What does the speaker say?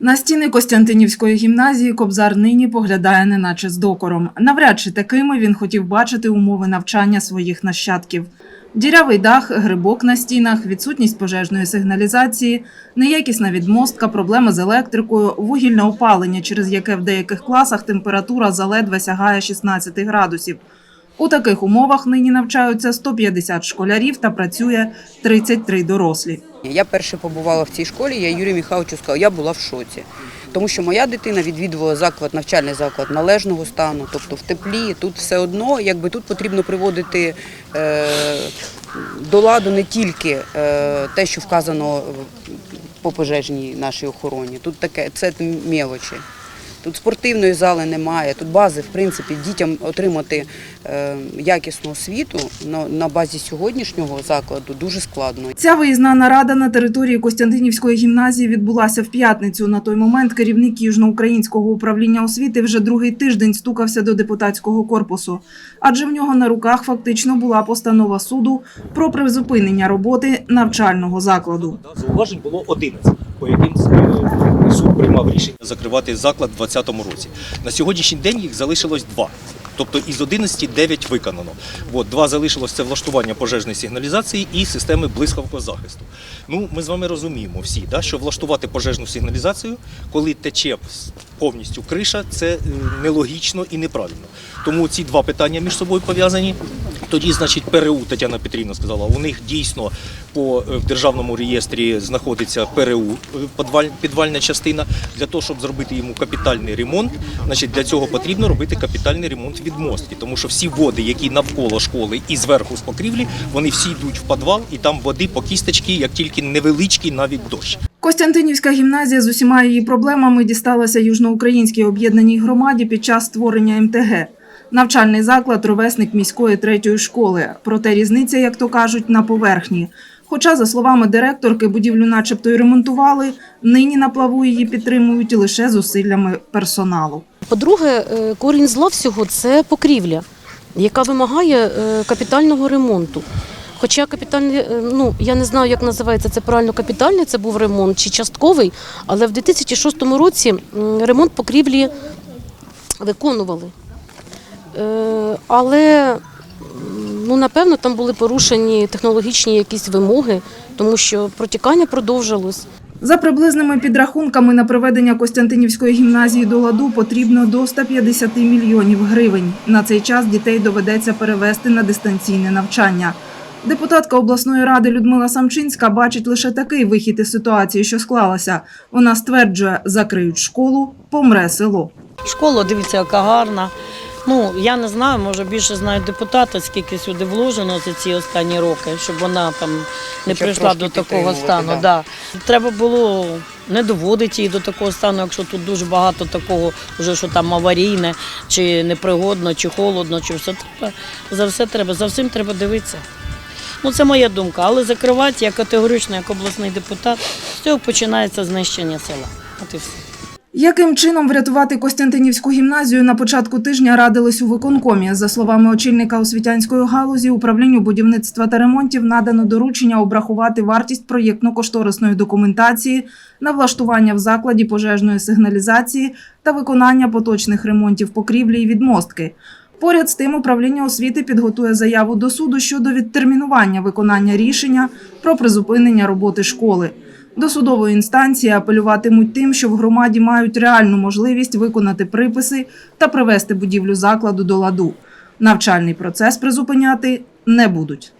На стіни Костянтинівської гімназії Кобзар нині поглядає неначе з докором. Навряд чи такими він хотів бачити умови навчання своїх нащадків. Дірявий дах, грибок на стінах, відсутність пожежної сигналізації, неякісна відмостка, проблеми з електрикою, вугільне опалення, через яке в деяких класах температура заледве сягає 16 градусів. У таких умовах нині навчаються 150 школярів та працює 33 дорослі. Я перше побувала в цій школі, я Юрію Михайловичу сказала, я була в шоці. Тому що моя дитина відвідувала заклад, навчальний заклад належного стану, тобто в теплі. Тут все одно, якби тут потрібно приводити е, до ладу не тільки е, те, що вказано по пожежній нашій охороні. Тут таке це мелочі. Тут спортивної зали немає, тут бази, в принципі, дітям отримати е, якісну освіту на, на базі сьогоднішнього закладу дуже складно. Ця виїзна нарада на території Костянтинівської гімназії відбулася в п'ятницю. На той момент керівник Южноукраїнського управління освіти вже другий тиждень стукався до депутатського корпусу, адже в нього на руках фактично була постанова суду про призупинення роботи навчального закладу. Зауважень було 11, по яким приймав рішення закривати заклад у 2020 році. На сьогоднішній день їх залишилось два. Тобто із 11 9 виконано. От, два залишилось це влаштування пожежної сигналізації і системи блискавкового захисту. Ну, ми з вами розуміємо всі, да, що влаштувати пожежну сигналізацію, коли тече повністю криша, це е, нелогічно і неправильно. Тому ці два питання між собою пов'язані. Тоді, значить, ПРУ Тетяна Петрівна сказала, у них дійсно по е, в державному реєстрі знаходиться ПРУ е, підвальна частина. Для того, щоб зробити йому капітальний ремонт, значить для цього потрібно робити капітальний ремонт відмостки, тому що всі води, які навколо школи і зверху з покрівлі, вони всі йдуть в підвал, і там води по кісточки, як тільки невеличкий навіть дощ. Костянтинівська гімназія з усіма її проблемами дісталася южноукраїнській об'єднаній громаді під час створення МТГ. Навчальний заклад ровесник міської третьої школи. Проте різниця, як то кажуть, на поверхні. Хоча, за словами директорки, будівлю начебто й ремонтували, нині на плаву її підтримують лише зусиллями персоналу. По-друге, е, корінь зла всього це покрівля, яка вимагає е, капітального ремонту. Хоча капітальний, е, ну я не знаю, як називається це правильно капітальний, це був ремонт чи частковий, але в 2006 році ремонт покрівлі виконували. Е, Але ну, напевно там були порушені технологічні якісь вимоги, тому що протікання продовжилось. За приблизними підрахунками на проведення Костянтинівської гімназії до ладу потрібно до 150 мільйонів гривень. На цей час дітей доведеться перевести на дистанційне навчання. Депутатка обласної ради Людмила Самчинська бачить лише такий вихід із ситуації, що склалася. Вона стверджує, закриють школу, помре село. Школа, дивіться, яка гарна. Ну, я не знаю, може більше знають депутати, скільки сюди вложено за ці останні роки, щоб вона там не Хоча прийшла до такого стану. да. Да. Треба було не доводити її до такого стану, якщо тут дуже багато такого, вже що там аварійне, чи непригодно, чи холодно, чи все треба. За все треба, за всім треба дивитися. Ну, це моя думка. Але закривати я категорично, як обласний депутат, з цього починається знищення села. От і все. Яким чином врятувати Костянтинівську гімназію на початку тижня радились у виконкомі. За словами очільника освітянської галузі, управлінню будівництва та ремонтів надано доручення обрахувати вартість проєктно-кошторисної документації на влаштування в закладі пожежної сигналізації та виконання поточних ремонтів покрівлі і відмостки. Поряд з тим, управління освіти підготує заяву до суду щодо відтермінування виконання рішення про призупинення роботи школи. До судової інстанції апелюватимуть тим, що в громаді мають реальну можливість виконати приписи та привести будівлю закладу до ладу. Навчальний процес призупиняти не будуть.